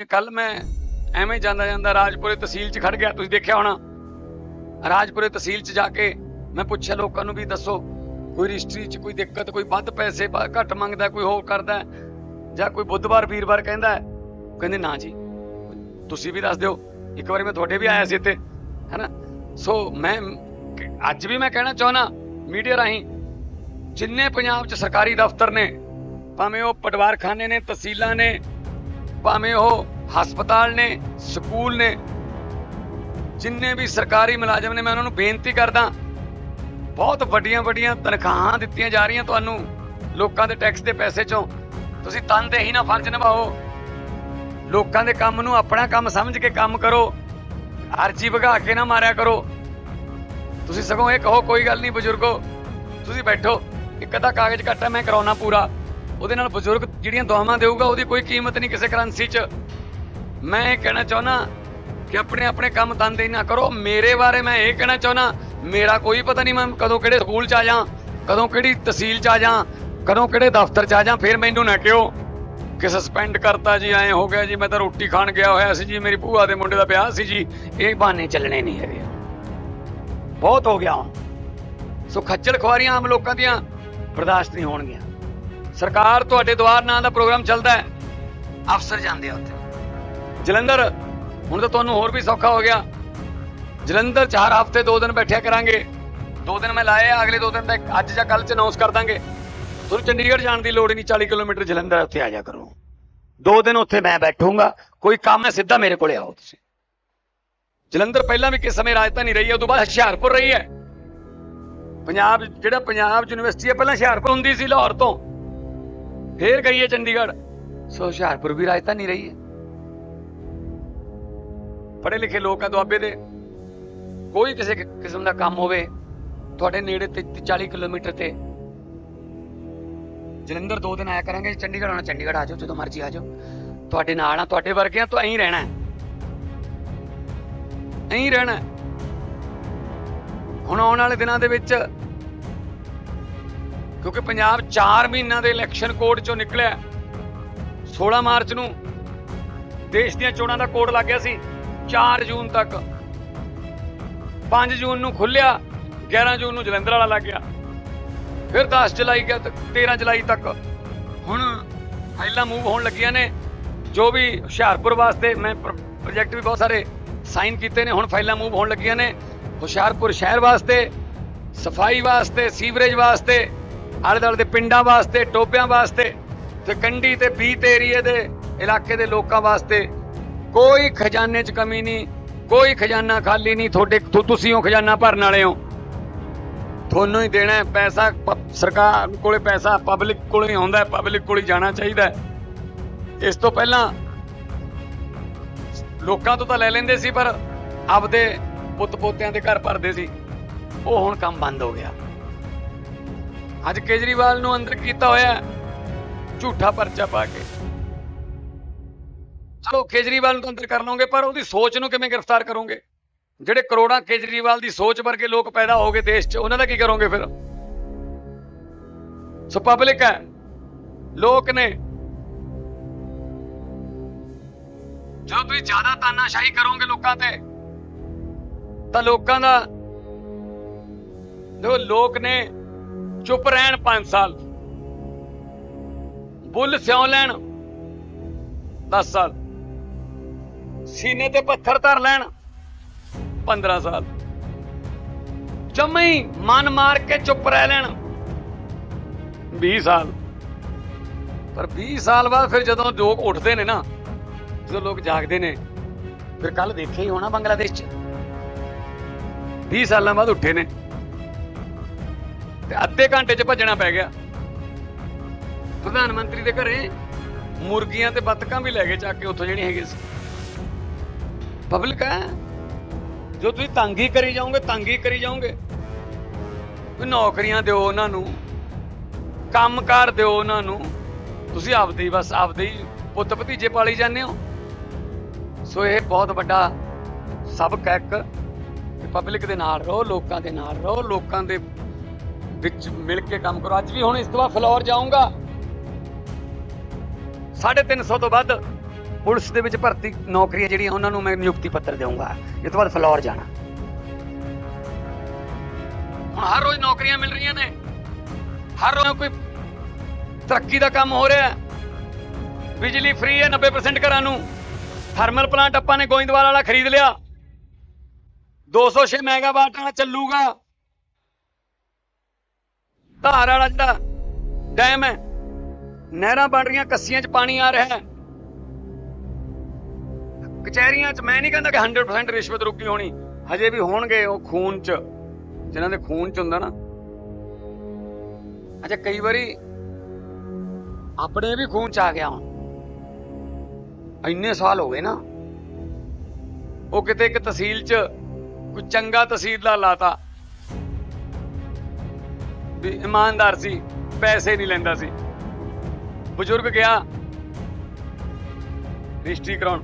ਕੱਲ ਮੈਂ ਐਵੇਂ ਜਾਂਦਾ ਜਾਂਦਾ ਰਾਜਪੁਰੇ ਤਹਿਸੀਲ 'ਚ ਖੜ ਗਿਆ, ਤੁਸੀਂ ਦੇਖਿਆ ਹੋਣਾ। ਰਾਜਪੁਰੇ ਤਹਿਸੀਲ 'ਚ ਜਾ ਕੇ ਮੈਂ ਪੁੱਛਿਆ ਲੋਕਾਂ ਨੂੰ ਵੀ ਦੱਸੋ, ਕੋਈ ਰਜਿਸਟਰੀ 'ਚ ਕੋਈ ਦਿੱਕਤ, ਕੋਈ ਵੱਧ ਪੈਸੇ ਘੱਟ ਮੰਗਦਾ, ਕੋਈ ਹੋਰ ਕਰਦਾ ਜਾਂ ਕੋਈ ਬੁੱਧਵਾਰ, ਵੀਰਵਾਰ ਕਹਿੰਦਾ ਕਹਿੰਦੇ, ਨਾ ਜੀ, ਤੁਸੀਂ ਵੀ ਦੱਸ ਦਿਓ, ਇੱਕ ਵਾਰੀ ਮੈਂ ਤੁਹਾਡੇ ਵੀ ਆਇਆ ਸੀ ਇੱਥੇ, ਹੈਨਾ? ਸੋ ਮੈਂ ਅੱਜ ਵੀ ਮੈਂ ਕਹਿਣਾ ਚਾਹਣਾ ਮੀਡੀਆ ਰਾਹੀਂ ਜਿੰਨੇ ਪੰਜਾਬ 'ਚ ਸਰਕਾਰੀ ਦਫ਼ਤਰ ਨੇ, ਭਾਵੇਂ ਉਹ ਪਟਵਾਰਖਾਨੇ ਨੇ, ਤਹਿਸੀਲਾਂ ਨੇ ਭਾਵੇਂ ਉਹ ਹਸਪਤਾਲ ਨੇ, ਸਕੂਲ ਨੇ, ਜਿੰਨੇ ਵੀ ਸਰਕਾਰੀ ਮੁਲਾਜ਼ਮ ਨੇ, ਮੈਂ ਉਹਨਾਂ ਨੂੰ ਬੇਨਤੀ ਕਰਦਾ, ਬਹੁਤ ਵੱਡੀਆਂ ਵੱਡੀਆਂ ਤਨਖਾਹਾਂ ਦਿੱਤੀਆਂ ਜਾ ਰਹੀਆਂ ਤੁਹਾਨੂੰ ਲੋਕਾਂ ਦੇ ਟੈਕਸ ਦੇ ਪੈਸੇ ਚੋਂ। ਤੁਸੀਂ ਤਨਦੇਹੀ ਨਾਲ ਫਰਜ਼ ਨਿਭਾਓ। ਲੋਕਾਂ ਦੇ ਕੰਮ ਨੂੰ ਆਪਣਾ ਕੰਮ ਸਮਝ ਕੇ ਕੰਮ ਕਰੋ। ਅਰਜੀ ਵਗਾ ਕੇ ਨਾ ਮਾਰਿਆ ਕਰੋ। ਤੁਸੀਂ ਸਗੋਂ ਇਹ ਕਹੋ, ਕੋਈ ਗੱਲ ਨਹੀਂ ਬਜ਼ੁਰਗੋ। ਤੁਸੀਂ ਬੈਠੋ। ਇੱਕ ਅੱਧਾ ਕਾਗਜ਼ ਘੱਟ ਹੈ, ਮੈਂ ਕਰਾਉਣਾ ਪੂਰਾ। ਉਹਦੇ ਨਾਲ ਬਜ਼ੁਰਗ ਜਿਹੜੀਆਂ ਦੁਆਵਾਂ ਦੇਊਗਾ, ਉਹਦੀ ਕੋਈ ਕੀਮਤ ਨਹੀਂ ਕਿਸੇ ਕਰੰਸੀ 'ਚ। ਮੈਂ ਇਹ ਕਹਿਣਾ ਚਾਹੁੰਦਾ ਕਿ ਆਪਣੇ ਆਪਣੇ ਕੰਮ ਤੰਦੇ ਨਾ ਕਰੋ। ਮੇਰੇ ਬਾਰੇ ਮੈਂ ਇਹ ਕਹਿਣਾ ਚਾਹੁੰਦਾ, ਮੇਰਾ ਕੋਈ ਪਤਾ ਨਹੀਂ ਮੈਂ ਕਦੋਂ ਕਿਹੜੇ ਸਕੂਲ 'ਚ ਆ ਜਾਂ, ਕਦੋਂ ਕਿਹੜੀ ਤਹਿਸੀਲ 'ਚ ਆ ਜਾਂ, ਕਦੋਂ ਕਿਹੜੇ ਦਫ਼ਤਰ 'ਚ ਆ ਜਾਂ, ਫਿਰ ਮੈਨੂੰ ਨਾ ਕਿਹੋ ਕਿ ਸਸਪੈਂਡ ਕਰਤਾ ਜੀ, ਐ ਹੋ ਗਿਆ ਜੀ, ਮੈਂ ਤਾਂ ਰੋਟੀ ਖਾਣ ਗਿਆ ਹੋਇਆ ਸੀ ਜੀ, ਮੇਰੀ ਭੂਆ ਦੇ ਮੁੰਡੇ ਦਾ ਵਿਆਹ ਸੀ ਜੀ। ਇਹ ਬਹਾਨੇ ਚੱਲਣੇ ਨਹੀਂ ਹੈਗੇ। ਬਹੁਤ ਹੋ ਗਿਆ ਸੋ ਖੱਜਲ ਖੁਆਰੀਆਂ ਆਮ ਲੋਕਾਂ ਦੀਆਂ ਬਰਦਾਸ਼ਤ ਨਹੀਂ ਹੋਣਗੀਆਂ। ਸਰਕਾਰ ਤੁਹਾਡੇ ਦੁਆਰ ਨਾਂ ਦਾ ਪ੍ਰੋਗਰਾਮ ਚੱਲਦਾ ਹੈ। ਅਫਸਰ ਜਾਂਦੇ ਆ ਉੱਥੇ। ਜਲੰਧਰ ਹੁਣ ਤਾਂ ਤੁਹਾਨੂੰ ਹੋਰ ਵੀ ਸੌਖਾ ਹੋ ਗਿਆ। ਜਲੰਧਰ ਚਾਰ ਹਫ਼ਤੇ ਦੋ ਦਿਨ ਬੈਠਿਆ ਕਰਾਂਗੇ। ਦੋ ਦਿਨ ਮੈਂ ਲਾਏ ਅਗਲੇ ਦੋ ਦਿਨ ਤੱਕ ਅੱਜ ਜਾਂ ਕੱਲ ਚ ਅਨਾਉਂਸ ਕਰ ਦਾਂਗੇ। ਤੁਹਾਨੂੰ ਚੰਡੀਗੜ੍ਹ ਜਾਣ ਦੀ ਲੋੜ ਨਹੀਂ 40 ਕਿਲੋਮੀਟਰ ਜਲੰਧਰ ਉੱਥੇ ਆ ਜਾ ਕਰੋ। ਦੋ ਦਿਨ ਉੱਥੇ ਮੈਂ ਬੈਠੂੰਗਾ ਕੋਈ ਕੰਮ ਹੈ ਸਿੱਧਾ ਮੇਰੇ ਕੋਲੇ ਆਓ ਤੁਸੀਂ। ਜਲੰਧਰ ਪਹਿਲਾਂ ਵੀ ਕਿਸ ਸਮੇਂ ਰਾਜਧਾਨੀ ਰਹੀ ਹੈ ਉਦੋਂ ਬਾਅਦ ਹੁਸ਼ਿਆਰਪੁਰ ਰਹੀ ਹੈ। ਪੰਜਾਬ ਜਿਹੜਾ ਪੰਜਾਬ ਯੂਨੀਵਰਸਿਟੀ ਹੈ ਪਹਿਲਾਂ ਹੁਸ਼ਿਆਰਪੁਰ ਹੁੰਦੀ ਸੀ ਲਾਹੌਰ ਤੋਂ। ਫੇਰ ਗਈ ਹੈ ਚੰਡੀਗੜ੍ਹ। ਸੋ ਹੁਸ਼ਿਆਰਪੁਰ ਵੀ ਰਾਜਧਾਨੀ ਰਹੀ ਹੈ। ਪੜ੍ਹੇ ਲਿਖੇ ਲੋਕ ਆ ਦੁਆਬੇ ਦੇ। ਕੋਈ ਕਿਸੇ ਕਿਸਮ ਦਾ ਕੰਮ ਹੋਵੇ ਤੁਹਾਡੇ ਨੇੜੇ ਤੇ 40 ਕਿਲੋਮੀਟਰ ਤੇ। ਜਲੰਧਰ ਦੋ ਦਿਨ ਆਇਆ ਕਰਾਂਗੇ ਚੰਡੀਗੜ੍ਹ ਆਉਣਾ ਚੰਡੀਗੜ੍ਹ ਆ ਜਾਓ ਜਦੋਂ ਮਰਜ਼ੀ ਆ ਜਾਓ। ਤੁਹਾਡੇ ਨਾਲ ਆ ਤੁਹਾਡੇ ਵਰਗਿਆਂ ਤੋਂ ਐਂ ਰਹਿਣਾ ਐਂ ਰਹਿਣਾ। ਹੁਣ ਆਉਣ ਵਾਲੇ ਦਿਨਾਂ ਦੇ ਵਿੱਚ ਕਿਉਂਕਿ ਪੰਜਾਬ 4 ਮਹੀਨਿਆਂ ਦੇ ਇਲੈਕਸ਼ਨ ਕੋਡ ਚੋਂ ਨਿਕਲਿਆ 16 ਮਾਰਚ ਨੂੰ ਦੇਸ਼ ਦੀਆਂ ਚੋਣਾਂ ਦਾ ਕੋਡ ਲੱਗ ਗਿਆ ਸੀ 4 ਜੂਨ ਤੱਕ। 5 ਜੂਨ ਨੂੰ ਖੁੱਲਿਆ 11 ਜੂਨ ਨੂੰ ਜਲੰਧਰ ਵਾਲਾ ਲੱਗ ਗਿਆ। ਫਿਰ 10 ਜੁਲਾਈ ਗਿਆ ਤੱਕ 13 ਜੁਲਾਈ ਤੱਕ। ਹੁਣ ਫਾਈਲਾਂ ਮੂਵ ਹੋਣ ਲੱਗੀਆਂ ਨੇ। ਜੋ ਵੀ ਹੁਸ਼ਿਆਰਪੁਰ ਵਾਸਤੇ ਮੈਂ ਪ੍ਰੋਜੈਕਟ ਵੀ ਬਹੁਤ ਸਾਰੇ ਸਾਈਨ ਕੀਤੇ ਨੇ, ਹੁਣ ਫਾਈਲਾਂ ਮੂਵ ਹੋਣ ਲੱਗੀਆਂ ਨੇ। ਹੁਸ਼ਿਆਰਪੁਰ ਸ਼ਹਿਰ ਵਾਸਤੇ, ਸਫ਼ਾਈ ਵਾਸਤੇ, ਸੀਵਰੇਜ ਵਾਸਤੇ ਆਲੇ ਦੁਆਲੇ ਦੇ ਪਿੰਡਾਂ ਵਾਸਤੇ, ਟੋਬਿਆਂ ਵਾਸਤੇ, ਤੇ ਕੰਢੀ ਤੇ ਬੀਤ ਏਰੀਏ ਦੇ ਇਲਾਕੇ ਦੇ ਲੋਕਾਂ ਵਾਸਤੇ ਕੋਈ ਖਜ਼ਾਨੇ 'ਚ ਕਮੀ ਨਹੀਂ, ਕੋਈ ਖਜ਼ਾਨਾ ਖਾਲੀ ਨਹੀਂ, ਤੁਹਾਡੇ ਤੁਸੀਂ ਉਹ ਖਜ਼ਾਨਾ ਭਰਨ ਵਾਲੇ ਹੋ। ਤੁਹਾਨੂੰ ਹੀ ਦੇਣਾ ਹੈ ਪੈਸਾ ਪ- ਸਰਕਾਰ ਕੋਲੇ ਪੈਸਾ, ਪਬਲਿਕ ਕੋਲੇ ਹੀ ਆਉਂਦਾ ਪਬਲਿਕ ਕੋਲੇ ਹੀ ਜਾਣਾ ਚਾਹੀਦਾ ਇਸ ਤੋਂ ਪਹਿਲਾਂ ਲੋਕਾਂ ਤੋਂ ਤਾਂ ਲੈ ਲੈਂਦੇ ਸੀ, ਪਰ ਆਪਦੇ ਪੁੱਤ ਪੋਤਿਆਂ ਦੇ ਘਰ ਭਰਦੇ ਸੀ। ਉਹ ਹੁਣ ਕੰਮ ਬੰਦ ਹੋ ਗਿਆ। ਅੱਜ ਕੇਜਰੀਵਾਲ ਨੂੰ ਅੰਦਰ ਕੀਤਾ ਹੋਇਆ ਝੂਠਾ ਪਰਚਾ ਪਾ ਕੇ। ਚਲੋ, ਕੇਜਰੀਵਾਲ ਨੂੰ ਅੰਦਰ ਕਰ ਲਓਗੇ ਪਰ ਉਹਦੀ ਸੋਚ ਨੂੰ ਕਿਵੇਂ ਗ੍ਰਿਫਤਾਰ ਕਰੋਗੇ? ਜਿਹੜੇ ਕਰੋੜਾਂ ਕੇਜਰੀਵਾਲ ਦੀ ਸੋਚ ਵਰਗੇ ਲੋਕ ਪੈਦਾ ਹੋ ਗਏ ਦੇਸ਼ 'ਚ, ਉਹਨਾਂ ਦਾ ਕੀ ਕਰੋਗੇ ਫਿਰ? ਸੋ ਪਬਲਿਕ ਹੈ। ਲੋਕ ਨੇ। ਜਦੋਂ ਤੁਸੀਂ ਜ਼ਿਆਦਾ ਤਾਨਾਸ਼ਾਹੀ ਕਰੋਗੇ ਲੋਕਾਂ ਤੇ, ਤਾਂ ਲੋਕਾਂ ਦਾ ਦੇਖੋ, ਲੋਕ ਨੇ ਚੁੱਪ ਰਹਿਣ 5 ਸਾਲ। ਬੁੱਲ ਸਿਉ ਲੈਣ 10 ਸਾਲ। ਸੀਨੇ ਤੇ ਪੱਥਰ ਧਰ ਲੈਣ 15 ਸਾਲ। ਜਮੇ ਮਨ ਮਾਰ ਕੇ ਚੁੱਪ ਰਹਿ ਲੈਣ 20 ਸਾਲ। ਪਰ 20 ਸਾਲ ਬਾਅਦ ਫਿਰ ਜਦੋਂ ਲੋਕ ਉੱਠਦੇ ਨੇ ਨਾ, ਜਦੋਂ ਲੋਕ ਜਾਗਦੇ ਨੇ, ਫਿਰ ਕੱਲ ਦੇਖਿਆ ਹੀ ਹੋਣਾ ਬੰਗਲਾਦੇਸ਼ 'ਚ। 20 ਸਾਲਾਂ ਬਾਅਦ ਉੱਠੇ ਨੇ। ਤੇ ਅੱਧੇ ਘੰਟੇ 'ਚ ਭੱਜਣਾ ਪੈ ਗਿਆ। ਪ੍ਰਧਾਨ ਮੰਤਰੀ ਦੇ ਘਰੇ ਮੁਰਗੀਆਂ ਤੇ ਬੱਤਕਾਂ ਵੀ ਲੈ ਗਏ ਚੱਕ ਕੇ ਉੱਥੋਂ ਜਿਹੜੀਆਂ ਹੈਗੀਆਂ ਸੀ। ਪਬਲਿਕ ਹੈ, ਜੋ ਤੁਸੀਂ ਤੰਗੀ ਕਰੀ ਜਾਓਗੇ, ਤੰਗੀ ਕਰੀ ਜਾਓਗੇ। ਕੋਈ ਨੌਕਰੀਆਂ ਦਿਓ ਉਹਨਾਂ ਨੂੰ, ਕੰਮਕਾਰ ਦਿਓ ਉਹਨਾਂ ਨੂੰ। ਤੁਸੀਂ ਆਪਦੇ ਹੀ ਬਸ, ਆਪਦੇ ਹੀ ਪੁੱਤ ਭਤੀਜੇ ਪਾਲੀ ਜਾਂਦੇ ਹੋ। ਸੋ ਇਹ ਬਹੁਤ ਵੱਡਾ ਸਬਕ ਹੈ ਇੱਕ। ਪਬਲਿਕ ਦੇ ਨਾਲ ਰਹੋ, ਲੋਕਾਂ ਦੇ ਨਾਲ ਰਹੋ, ਲੋਕਾਂ ਦੇ ਵਿੱਚ ਮਿਲ ਕੇ ਕੰਮ ਕਰੋ। ਅੱਜ ਵੀ ਹੁਣ ਇਸ ਤੋਂ ਬਾਅਦ ਫਲੋਰ ਜਾਊਂਗਾ। 350 ਤੋਂ ਵੱਧ ਪੁਲਿਸ ਦੇ ਵਿੱਚ ਭਰਤੀ ਨੌਕਰੀਆਂ ਜਿਹੜੀਆਂ ਉਹਨਾਂ ਨੂੰ ਮੈਂ ਨਿਯੁਕਤੀ ਪੱਤਰ ਦੇਵਾਂਗਾ ਇਹ ਤੋਂ ਬਾਅਦ ਫਲੋਰ ਜਾਣਾ। ਹੁਣ ਹਰ ਰੋਜ਼ ਨੌਕਰੀਆਂ ਮਿਲ ਰਹੀਆਂ ਨੇ। ਹਰ ਰੋਜ਼ ਕੋਈ ਤਰੱਕੀ ਦਾ ਕੰਮ ਹੋ ਰਿਹਾ ਬਿਜਲੀ ਫ੍ਰੀ ਹੈ 90% ਘਰਾਂ ਨੂੰ। ਥਰਮਲ ਪਲਾਂਟ ਆਪਾਂ ਨੇ ਗੋਇੰਦਵਾਲ ਵਾਲਾ ਖਰੀਦ ਲਿਆ। 206 ਮੈਗਾਵਾਟ ਵਾਲਾ ਚੱਲੂਗਾ। ਧਾਰ ਵਾਲਾ ਜਿਹੜਾ ਡੈਮ ਹੈ, ਨਹਿਰਾਂ ਬਣ ਰਹੀਆਂ, ਕੱਸੀਆਂ 'ਚ ਪਾਣੀ ਆ ਰਿਹਾ ਹੈ। ਕਚਹਿਰੀਆਂ 'ਚ ਮੈਂ ਨਹੀਂ ਕਹਿੰਦਾ ਕਿ 100% ਰਿਸ਼ਵਤ ਰੁਕੀ ਹੋਣੀ, ਹਜੇ ਵੀ ਹੋਣਗੇ ਉਹ ਖੂਨ 'ਚ, ਜਿਨ੍ਹਾਂ ਦੇ ਖੂਨ 'ਚ ਹੁੰਦਾ ਨਾ। ਅੱਛਾ, ਕਈ ਵਾਰੀ ਆਪਣੇ ਵੀ ਖੂਨ 'ਚ ਆ ਗਿਆ ਹੁਣ। ਇੰਨੇ ਸਾਲ ਹੋ ਗਏ ਨਾ। ਉਹ ਕਿਤੇ ਇੱਕ ਤਹਿਸੀਲ 'ਚ ਕੋਈ ਚੰਗਾ ਤਹਿਸੀਲਦਾਰ ਲਾਤਾ। ਵੀ ਇਮਾਨਦਾਰ ਸੀ, ਪੈਸੇ ਨਹੀਂ ਲੈਂਦਾ ਸੀ। ਬਜ਼ੁਰਗ ਗਿਆ ਰਜਿਸਟਰੀ ਕਰਾਉਣ।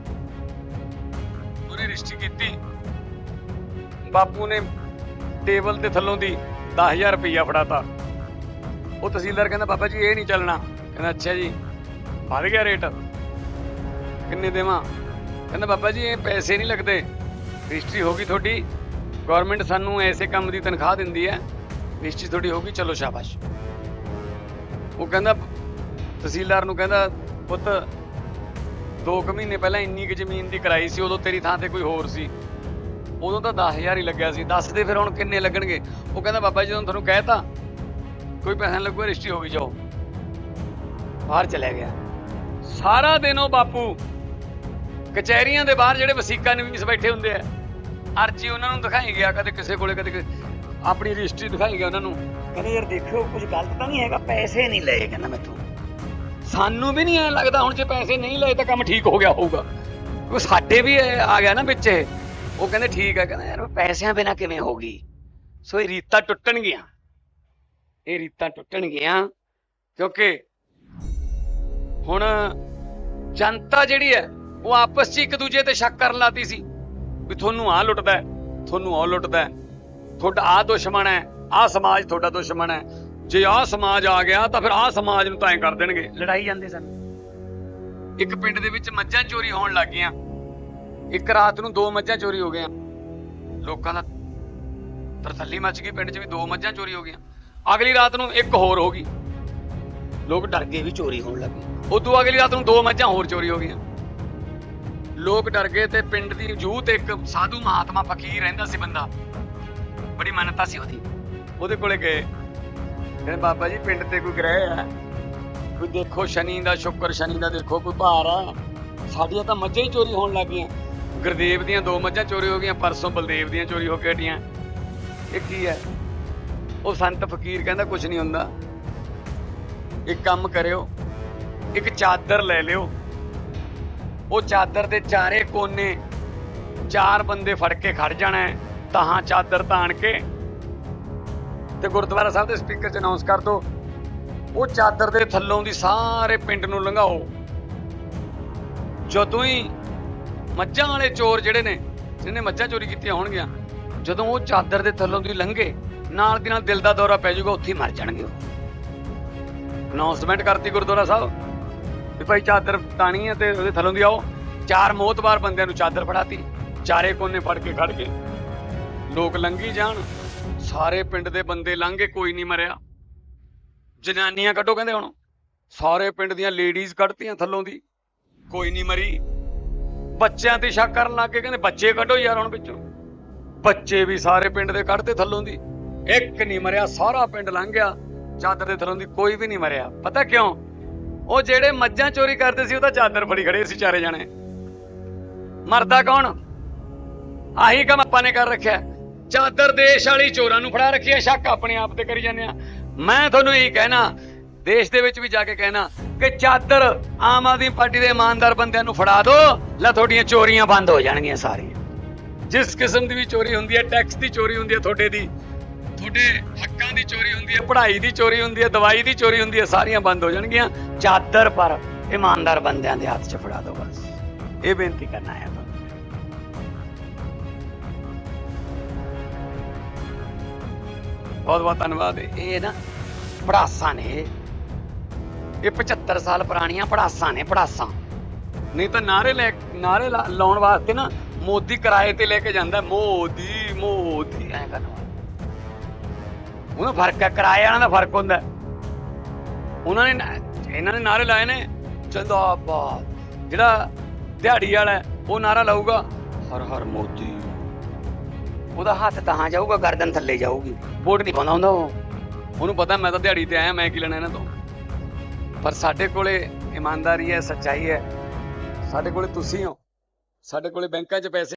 ਉਹਨੇ ਰਜਿਸਟਰੀ ਕੀਤੀ। ਬਾਪੂ ਨੇ ਟੇਬਲ ਤੇ ਥੱਲੋਂ ਦੀ 10000 ਰੁਪਈਆ ਫੜਾਤਾ। ਉਹ ਤਹਿਸੀਲਦਾਰ ਕਹਿੰਦਾ, ਬਾਬਾ ਜੀ, ਇਹ ਨਹੀਂ ਚੱਲਣਾ। ਕਹਿੰਦਾ, ਅੱਛਾ ਜੀ, ਵੱਧ ਗਿਆ ਰੇਟ। ਕਿੰਨੇ ਦੇਵਾਂ? ਕਹਿੰਦਾ, ਬਾਬਾ ਜੀ, ਇਹ ਪੈਸੇ ਨਹੀਂ ਲੱਗਦੇ। ਰਜਿਸਟਰੀ ਹੋ ਗਈ ਤੁਹਾਡੀ। ਗਵਰਨਮੈਂਟ ਸਾਨੂੰ ਐਸੇ ਕੰਮ ਦੀ ਤਨਖਾਹ ਦਿੰਦੀ ਹੈ। ਰਜਿਸਟਰੀ ਤੁਹਾਡੀ ਹੋ ਗਈ ਚਲੋ ਸ਼ਾਬਾਸ਼। ਉਹ ਕਹਿੰਦਾ, ਤਹਿਸੀਲਦਾਰ ਨੂੰ ਕਹਿੰਦਾ, ਪੁੱਤ 2 ਕੁ ਮਹੀਨੇ ਪਹਿਲਾਂ ਇੰਨੀ ਕੁ ਜ਼ਮੀਨ ਦੀ ਕਰਾਈ ਸੀ, ਉਦੋਂ ਤੇਰੀ ਥਾਂ ਤੇ ਕੋਈ ਹੋਰ ਸੀ। ਉਦੋਂ ਤਾਂ 10000 ਹੀ ਲੱਗਿਆ ਸੀ। ਦੱਸ ਦੇ ਫਿਰ ਹੁਣ ਕਿੰਨੇ ਲੱਗਣਗੇ? ਉਹ ਕਹਿੰਦਾ, ਬਾਬਾ ਜੀ, ਜਦੋਂ ਤੁਹਾਨੂੰ ਕਹਿਤਾ ਕੋਈ ਪੈਸਾ ਨਹੀਂ ਲੱਗੂਗਾ, ਰਜਿਸਟਰੀ ਹੋ ਗਈ, ਜਾਓ। ਬਾਹਰ ਚਲੇ ਗਿਆ। ਸਾਰਾ ਦਿਨ ਉਹ ਬਾਪੂ ਕਚਹਿਰੀਆਂ ਦੇ ਬਾਹਰ ਜਿਹੜੇ ਵਸੀਕਾ ਨਵੀਸ ਬੈਠੇ ਹੁੰਦੇ ਆ, ਅਰਜੀ ਉਹਨਾਂ ਨੂੰ ਦਿਖਾਈ ਗਿਆ, ਕਦੇ ਕਿਸੇ ਕੋਲੇ, ਕਦੇ ਆਪਣੀ ਰਜਿਸਟਰੀ ਦਿਖਾਈ ਗਿਆ ਉਹਨਾਂ ਨੂੰ। ਕਹਿੰਦੇ, ਯਾਰ ਦੇਖਿਓ, ਕੁਝ ਗਲਤ ਤਾਂ ਨਹੀਂ ਹੈਗਾ, ਪੈਸੇ ਨਹੀਂ ਲਏ, ਕਹਿੰਦਾ ਮੈਥੋਂ ਸਾਨੂੰ ਵੀ ਨਹੀਂ ਐ ਲੱਗਦਾ, ਹੁਣ ਜੇ ਪੈਸੇ ਨਹੀਂ ਲਏ ਤਾਂ ਕੰਮ ਠੀਕ ਹੋ ਗਿਆ ਹੋਊਗਾ। ਉਹ ਸਾਡੇ ਵੀ ਆ ਗਿਆ ਨਾ ਵਿੱਚ ਉਹ ਕਹਿੰਦੇ, ਠੀਕ ਹੈ ਕਹਿੰਦਾ, ਯਾਰ ਪੈਸਿਆਂ ਬਿਨਾ ਕਿਵੇਂ ਹੋਗੀ ਸੋ ਇਹ ਰੀਤਾਂ ਟੁੱਟਣਗੀਆਂ ਇਹ ਰੀਤਾਂ ਟੁੱਟਣਗੀਆਂ ਕਿਉਂਕਿ ਹੁਣ ਜਨਤਾ ਜਿਹੜੀ ਹੈ, ਉਹ ਆਪਸ 'ਚ ਇੱਕ ਦੂਜੇ ਤੇ ਸ਼ੱਕ ਕਰਨ ਲਾਤੀ ਸੀ। ਵੀ ਤੁਹਾਨੂੰ ਆਹ ਲੁੱਟਦਾ ਤੁਹਾਨੂੰ ਉਹ ਲੁੱਟਦਾ ਤੁਹਾਡਾ ਆਹ ਦੁਸ਼ਮਣ ਹੈ ਆਹ ਸਮਾਜ ਤੁਹਾਡਾ ਦੁਸ਼ਮਣ ਹੈ। ਜੇ ਆਹ ਸਮਾਜ ਆ ਗਿਆ ਤਾਂ ਫਿਰ ਆਹ ਸਮਾਜ ਨੂੰ ਤਾਂ ਐ ਕਰ ਦੇਣਗੇ। ਲੜਾਈ ਜਾਂਦੇ ਸਨ। ਇੱਕ ਪਿੰਡ ਦੇ ਵਿੱਚ ਮੱਝਾਂ ਚੋਰੀ ਹੋਣ ਲੱਗ ਗਈਆਂ। ਇੱਕ ਰਾਤ ਨੂੰ ਦੋ ਮੱਝਾਂ ਚੋਰੀ ਹੋ ਗਈਆਂ। ਲੋਕਾਂ ਦਾ ਤਰਥੱਲੀ ਮਚ ਗਈ ਪਿੰਡ 'ਚ ਵੀ ਦੋ ਮੱਝਾਂ ਚੋਰੀ ਹੋ ਗਈਆਂ। ਅਗਲੀ ਰਾਤ ਨੂੰ ਇੱਕ ਹੋਰ ਹੋ ਗਈ। ਲੋਕ ਡਰ ਗਏ ਵੀ ਚੋਰੀ ਹੋਣ ਲੱਗੀ ਉਦੋਂ ਅਗਲੀ ਰਾਤ ਨੂੰ ਦੋ ਮੱਝਾਂ ਹੋਰ ਚੋਰੀ ਹੋ ਗਈਆਂ। ਲੋਕ ਡਰ ਗਏ ਤੇ ਪਿੰਡ ਦੀ ਜੂਹ ਤੇ ਇੱਕ ਸਾਧੂ ਮਹਾਤਮਾ ਫਕੀਰ ਰਹਿੰਦਾ ਸੀ ਬੰਦਾ। ਬੜੀ ਮਾਨਤਾ ਸੀ ਉਹਦੀ। ਉਹਦੇ ਕੋਲੇ ਗਏ। ਕਹਿੰਦੇ, ਬਾਬਾ ਜੀ, ਪਿੰਡ ਤੇ ਕੋਈ ਗ੍ਰਹਿ ਆ। ਕੋਈ ਦੇਖੋ, ਸ਼ਨੀ ਦਾ ਸ਼ੁਕਰ, ਸ਼ਨੀ ਦਾ ਦੇਖੋ, ਕੋਈ ਭਾਰ ਆ। ਸਾਡੀਆਂ ਤਾਂ ਮੱਝਾਂ ਹੀ ਚੋਰੀ ਹੋਣ ਲੱਗ ਗਈਆਂ। ਗੁਰਦੇਵ ਦੀਆਂ ਦੋ ਮੱਝਾਂ ਚੋਰੀ ਹੋ ਗਈਆਂ, ਪਰਸੋਂ ਬਲਦੇਵ ਦੀਆਂ ਚੋਰੀ ਹੋ ਕੇ ਹਟੀਆਂ। ਇਹ ਕੀ ਹੈ ਉਹ ਸੰਤ ਫਕੀਰ ਕਹਿੰਦਾ ਕੁਝ ਨਹੀਂ ਹੁੰਦਾ। ਇੱਕ ਕੰਮ ਕਰਿਓ, ਇੱਕ ਚਾਦਰ ਲੈ ਲਿਓ। ਉਹ ਚਾਦਰ ਦੇ ਚਾਰੇ ਕੋਨੇ ਚਾਰ ਬੰਦੇ ਫੜ ਕੇ ਖੜ ਜਾਣਾ ਹੈ। ਤਾਹਾਂ ਚਾਦਰ ਤਾਣ ਕੇ ਤੇ ਗੁਰਦੁਆਰਾ ਸਾਹਿਬ ਦੇ ਸਪੀਕਰ 'ਚ ਅਨਾਉਂਸ ਕਰ ਦਿਓ ਉਹ ਚਾਦਰ ਦੇ ਥੱਲੋਂ ਦੀ ਸਾਰੇ ਪਿੰਡ ਨੂੰ ਲੰਘਾਓ। ਜਦੋਂ ਹੀ ਮੱਝਾਂ ਵਾਲੇ ਚੋਰ ਜਿਹੜੇ ਨੇ ਜਿਹਨੇ ਮੱਝਾਂ ਚੋਰੀ ਕੀਤੀਆਂ ਹੋਣਗੀਆਂ, ਜਦੋਂ ਉਹ ਚਾਦਰ ਦੇ ਥੱਲੋਂ ਦੀ ਲੰਘੇ, ਨਾਲ ਦੀ ਨਾਲ ਦਿਲ ਦਾ ਦੌਰਾ ਪੈ ਜਾਊਗਾ, ਉੱਥੇ ਮਰ ਜਾਣਗੇ ਉਹ। ਅਨਾਉਂਸਮੈਂਟ ਕਰਤੀ ਗੁਰਦੁਆਰਾ ਸਾਹਿਬ ਵੀ ਭਾਈ ਚਾਦਰ ਤਾਣੀ ਹੈ ਤੇ ਉਹਦੇ ਥੱਲੋਂ ਦੀ ਆਓ। ਚਾਰ ਮੋਤਬਾਰ ਬੰਦਿਆਂ ਨੂੰ ਚਾਦਰ ਫੜਾਤੀ। ਚਾਰੇ ਕੋਨੇ ਫੜ ਕੇ ਖੜ ਗਏ। ਲੋਕ ਲੰਗੀ ਜਾਣ। ਸਾਰੇ ਪਿੰਡ ਦੇ ਬੰਦੇ ਲੰਘੇ ਕੋਈ ਨਹੀਂ ਮਰਿਆ। ਜਨਾਨੀਆਂ ਕੱਢੋ ਕਹਿੰਦੇ ਹੁਣ। ਸਾਰੇ ਪਿੰਡ ਦੀਆਂ ਲੇਡੀਜ਼ ਕੱਢਤੀਆਂ ਥੱਲੋਂ ਦੀ। ਕੋਈ ਨਹੀਂ ਮਰੀ। ਬੱਚਿਆਂ ਤੇ ਸ਼ੱਕ ਕਰਨ ਲੱਗ ਗਏ ਕਹਿੰਦੇ, ਬੱਚੇ ਕੱਢੋ ਯਾਰ ਹੁਣ ਵਿੱਚੋਂ। ਬੱਚੇ ਵੀ ਸਾਰੇ ਪਿੰਡ ਦੇ ਕੱਢਦੇ ਥੱਲੋਂ ਦੀ। ਇੱਕ ਨਹੀਂ ਮਰਿਆ, ਸਾਰਾ ਪਿੰਡ ਲੰਘ ਗਿਆ। ਚਾਦਰ ਦੇ ਥੱਲੋਂ ਦੀ ਕੋਈ ਵੀ ਨਹੀਂ ਮਰਿਆ। ਪਤਾ ਕਿਉਂ? ਉਹ ਜਿਹੜੇ ਮੱਝਾਂ ਚੋਰੀ ਕਰਦੇ ਸੀ, ਉਹ ਤਾਂ ਚਾਦਰ ਫੜੀ ਖੜੇ ਸੀ ਚਾਰੇ ਜਣੇ। ਮਰਦਾ ਕੌਣ? ਆਹੀ ਕੰਮ ਆਪਾਂ ਨੇ ਕਰ ਰੱਖਿਆ। ਚਾਦਰ ਦੇਸ਼ ਵਾਲੀ ਚੋਰਾਂ ਨੂੰ ਫੜਾ ਰੱਖੀ ਹੈ, ਸ਼ੱਕ ਆਪਣੇ ਆਪ ਤੇ ਕਰੀ ਜਾਂਦੇ ਆ। ਮੈਂ ਤੁਹਾਨੂੰ ਇਹੀ ਕਹਿਣਾ, ਦੇਸ਼ ਦੇ ਵਿੱਚ ਵੀ ਜਾ ਕੇ ਕਹਿਣਾ ਕਿ ਚਾਦਰ ਆਮ ਆਦਮੀ ਪਾਰਟੀ ਦੇ ਇਮਾਨਦਾਰ ਬੰਦਿਆਂ ਨੂੰ ਫੜਾ ਦਿਓ ਲੈ ਤੁਹਾਡੀਆਂ ਚੋਰੀਆਂ ਬੰਦ ਹੋ ਜਾਣਗੀਆਂ ਸਾਰੀਆਂ। ਜਿਸ ਕਿਸਮ ਦੀ ਵੀ ਚੋਰੀ ਹੁੰਦੀ ਹੈ, ਟੈਕਸ ਦੀ ਚੋਰੀ ਹੁੰਦੀ ਹੈ ਤੁਹਾਡੇ ਦੀ, ਤੁਹਾਡੇ ਹੱਕਾਂ ਦੀ ਚੋਰੀ ਹੁੰਦੀ ਹੈ, ਪੜ੍ਹਾਈ ਦੀ ਚੋਰੀ ਹੁੰਦੀ ਹੈ, ਦਵਾਈ ਦੀ ਚੋਰੀ ਹੁੰਦੀ ਹੈ, ਸਾਰੀਆਂ ਬੰਦ ਹੋ ਜਾਣਗੀਆਂ। ਚਾਦਰ ਪਰ ਇਮਾਨਦਾਰ ਬੰਦਿਆਂ ਦੇ ਹੱਥ 'ਚ ਫੜਾ ਦਿਓ ਬਸ। ਇਹ ਬੇਨਤੀ ਕਰਨਾ ਹੈ। ਬਹੁਤ ਬਹੁਤ ਧੰਨਵਾਦ। ਇਹ ਨਾ ਪੜਾਸਾਂ ਨੇ। ਇਹ 75 ਸਾਲ ਪੁਰਾਣੀਆਂ ਪੜਾਸਾਂ ਨੇ, ਪੜਾਸਾਂ। ਨਹੀਂ ਤਾਂ ਨਾਰੇ ਲੈ ਨਾਰੇ ਲਾਉਣ ਵਾਸਤੇ ਨਾ ਮੋਦੀ ਕਿਰਾਏ ਤੇ ਲੈ ਕੇ ਜਾਂਦਾ। ਮੋਦੀ ਮੋਦੀ, ਐ ਕਰਨਾ ਉਹਨਾਂ ਫ਼ਰਕ ਹੈ, ਕਿਰਾਏ ਵਾਲਿਆਂ ਦਾ ਫ਼ਰਕ ਹੁੰਦਾ। ਉਹਨਾਂ ਨੇ ਇਹਨਾਂ ਨੇ ਨਾਰੇ ਲਾਏ ਨੇ। ਜਿੰਦਾਬਾਦ। ਜਿਹੜਾ ਦਿਹਾੜੀ ਵਾਲਾ ਉਹ ਨਾਰਾ ਲਾਊਗਾ। ਹਰ ਹਰ ਮੋਦੀ। ਉਹਦਾ ਹੱਥ ਤਾਂ ਜਾਊਗਾ ਗਰਦਨ ਥੱਲੇ ਜਾਊਗੀ। ਵੋਟ ਨਹੀਂ ਪਾਉਂਦਾ ਹੁੰਦਾ ਉਹ। ਉਹਨੂੰ ਪਤਾ ਮੈਂ ਤਾਂ ਦਿਹਾੜੀ ਤੇ ਆਇਆ ਮੈਂ ਕੀ ਲੈਣਾ ਇਹਨਾਂ ਤੋਂ? ਪਰ ਸਾਡੇ ਕੋਲੇ ਇਮਾਨਦਾਰੀ ਹੈ ਸੱਚਾਈ ਹੈ। ਸਾਡੇ ਕੋਲੇ ਤੁਸੀਂ ਹੋ। ਸਾਡੇ ਕੋਲੇ ਬੈਂਕਾਂ 'ਚ ਪੈਸੇ